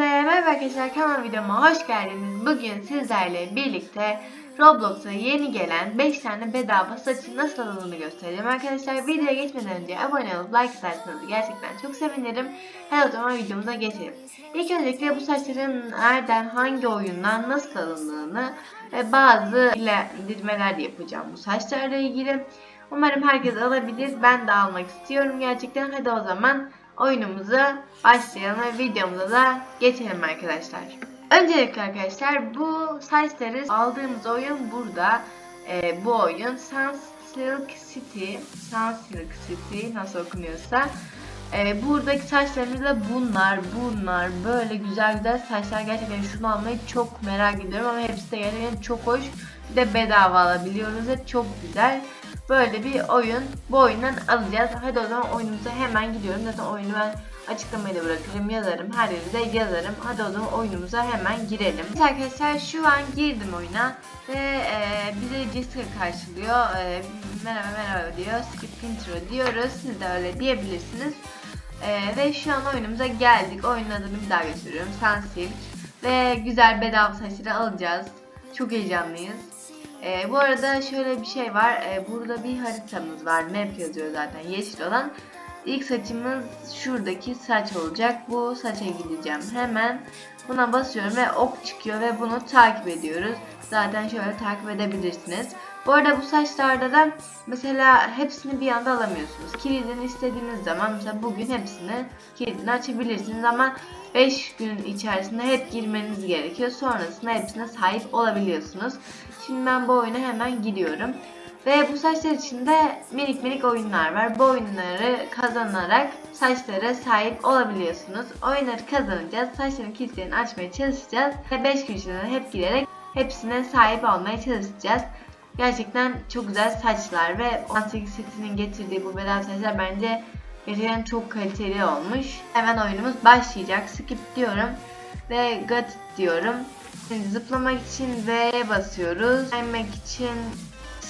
arkadaşlar kanalıma videoma hoş geldiniz. Bugün sizlerle birlikte Roblox'a yeni gelen 5 tane bedava saçın nasıl alındığını göstereceğim. Arkadaşlar videoya geçmeden önce abone olup like atarsanız gerçekten çok sevinirim. Hadi o zaman videomuza geçelim. İlk öncelikle bu saçların nereden, hangi oyundan nasıl alındığını ve bazı ilerlemeler de yapacağım bu saçlarla ilgili. Umarım herkes alabilir. Ben de almak istiyorum gerçekten. Hadi o zaman oyunumuza başlayalım ve videomuza da geçelim arkadaşlar. Öncelikle arkadaşlar bu saçları aldığımız oyun burada. Ee, bu oyun Sunsilk City, Sunsilk City nasıl okunuyorsa. Ee, buradaki saçlarımız da bunlar, bunlar böyle güzel güzel saçlar. Gerçekten şunu almayı çok merak ediyorum ama hepsi de gerçekten çok hoş. Bir de bedava alabiliyoruz ve çok güzel. Böyle bir oyun. Bu oyundan alacağız. Hadi o zaman oyunumuza hemen gidiyorum. Zaten oyunu ben açıklamaya da bırakırım, yazarım. Her yere de yazarım. Hadi o zaman oyunumuza hemen girelim. Evet arkadaşlar şu an girdim oyuna. Ve e, bize Jessica karşılıyor. E, merhaba merhaba diyor. Skip intro diyoruz. Siz de öyle diyebilirsiniz. E, ve şu an oyunumuza geldik. Oyunun adını bir daha gösteriyorum. Sunsilk. Ve güzel bedava saçları alacağız. Çok heyecanlıyız. Ee, bu arada şöyle bir şey var. Ee, burada bir haritamız var. Map yazıyor zaten yeşil olan. İlk saçımız şuradaki saç olacak. Bu saça gideceğim. Hemen buna basıyorum ve ok çıkıyor ve bunu takip ediyoruz. Zaten şöyle takip edebilirsiniz. Bu arada bu saçlarda da mesela hepsini bir anda alamıyorsunuz. Kilidini istediğiniz zaman mesela bugün hepsini kilidini açabilirsiniz ama 5 gün içerisinde hep girmeniz gerekiyor. Sonrasında hepsine sahip olabiliyorsunuz. Şimdi ben bu oyuna hemen gidiyorum. Ve bu saçlar içinde minik minik oyunlar var. Bu oyunları kazanarak saçlara sahip olabiliyorsunuz. Oyunları kazanacağız. Saçların kilitlerini açmaya çalışacağız. Ve 5 gün içinde hep girerek hepsine sahip olmaya çalışacağız. Gerçekten çok güzel saçlar ve 18 setinin getirdiği bu bedava saçlar bence gerçekten çok kaliteli olmuş. Hemen oyunumuz başlayacak. Skip diyorum ve got diyorum. Şimdi zıplamak için V'ye basıyoruz. Kaymak için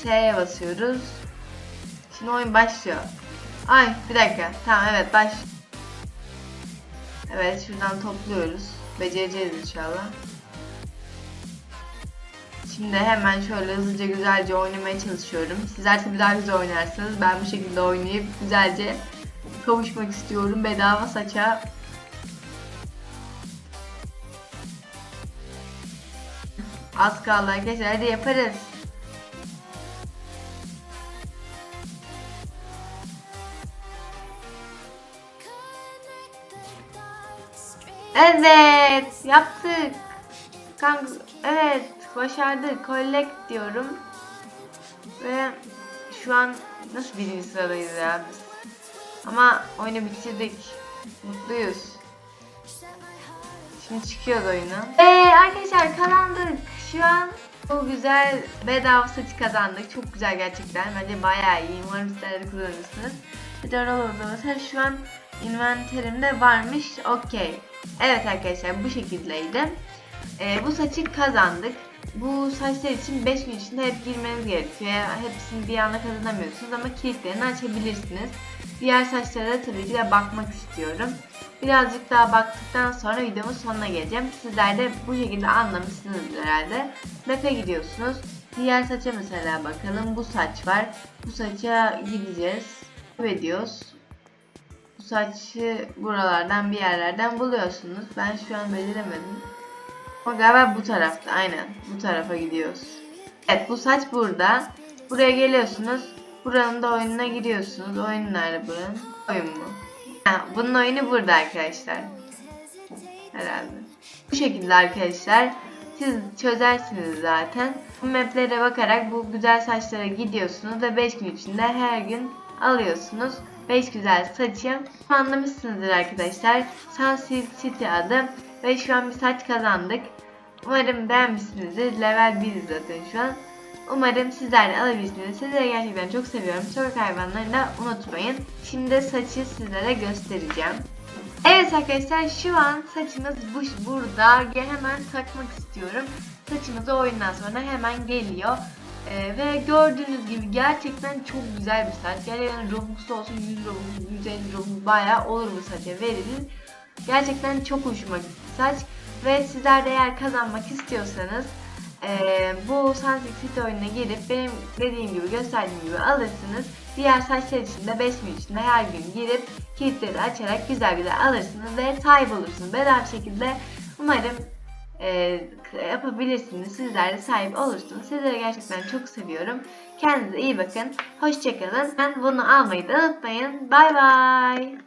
S'ye basıyoruz. Şimdi oyun başlıyor. Ay bir dakika. Tamam evet baş. Evet şuradan topluyoruz. Becereceğiz inşallah. Şimdi hemen şöyle hızlıca güzelce oynamaya çalışıyorum. Sizler tabii daha güzel oynarsınız. Ben bu şekilde oynayıp güzelce kavuşmak istiyorum bedava saça. Az kaldı arkadaşlar hadi yaparız. Evet yaptık. Kanka evet başardık. Collect diyorum. Ve şu an nasıl birinci sıradayız ya biz. Ama oyunu bitirdik. Mutluyuz. Şimdi çıkıyoruz oyuna. Eee arkadaşlar kazandık. Şu an bu güzel bedava saçı kazandık. Çok güzel gerçekten. Bence bayağı iyi. Umarım sizler de kullanırsınız. Hadi oralarda mesela şu an inventörümde varmış. Okey. Evet arkadaşlar bu şekildeydi. Ee, bu saçı kazandık. Bu saçlar için 5 gün içinde hep girmeniz gerekiyor. Hepsini bir anda kazanamıyorsunuz ama kilitlerini açabilirsiniz. Diğer saçlara da tabii ki de bakmak istiyorum. Birazcık daha baktıktan sonra videomun sonuna geleceğim. Sizler de bu şekilde anlamışsınızdır herhalde. Map'e gidiyorsunuz. Diğer saça mesela bakalım. Bu saç var. Bu saça gideceğiz. Ve diyoruz. Saçı buralardan bir yerlerden buluyorsunuz. Ben şu an beceremedim. O galiba bu tarafta. Aynen. Bu tarafa gidiyoruz. Evet bu saç burada. Buraya geliyorsunuz. Buranın da oyununa giriyorsunuz. Oyun nerede buranın? Oyun mu? Ha, bunun oyunu burada arkadaşlar. Herhalde. Bu şekilde arkadaşlar. Siz çözersiniz zaten. Bu maplere bakarak bu güzel saçlara gidiyorsunuz ve 5 gün içinde her gün alıyorsunuz. 5 güzel saçı anlamışsınızdır arkadaşlar. Sunsilk City adı ve şu an bir saç kazandık. Umarım beğenmişsinizdir. Level 1 zaten şu an. Umarım sizler de alabilirsiniz. Sizleri gerçekten çok seviyorum. Sokak hayvanlarını da unutmayın. Şimdi saçı sizlere göstereceğim. Evet arkadaşlar şu an saçımız bu, burada. Hemen takmak istiyorum. Saçımız oyundan sonra hemen geliyor. Ee, ve gördüğünüz gibi gerçekten çok güzel bir saç. Gerçekten Robux olsun 100 Robux, 150 Robux bayağı olur bu saça verilir. Gerçekten çok hoşuma gitti saç. Ve sizler de eğer kazanmak istiyorsanız eee, bu Sunset City oyununa girip benim dediğim gibi gösterdiğim gibi alırsınız. Diğer saçlar için de 5 gün içinde her gün girip kilitleri açarak güzel güzel alırsınız ve sahip olursunuz. Bedava şekilde umarım eee, yapabilirsiniz. Sizler de sahip olursunuz. Sizleri gerçekten çok seviyorum. Kendinize iyi bakın. Hoşçakalın. Ben bunu almayı da unutmayın. Bay bay.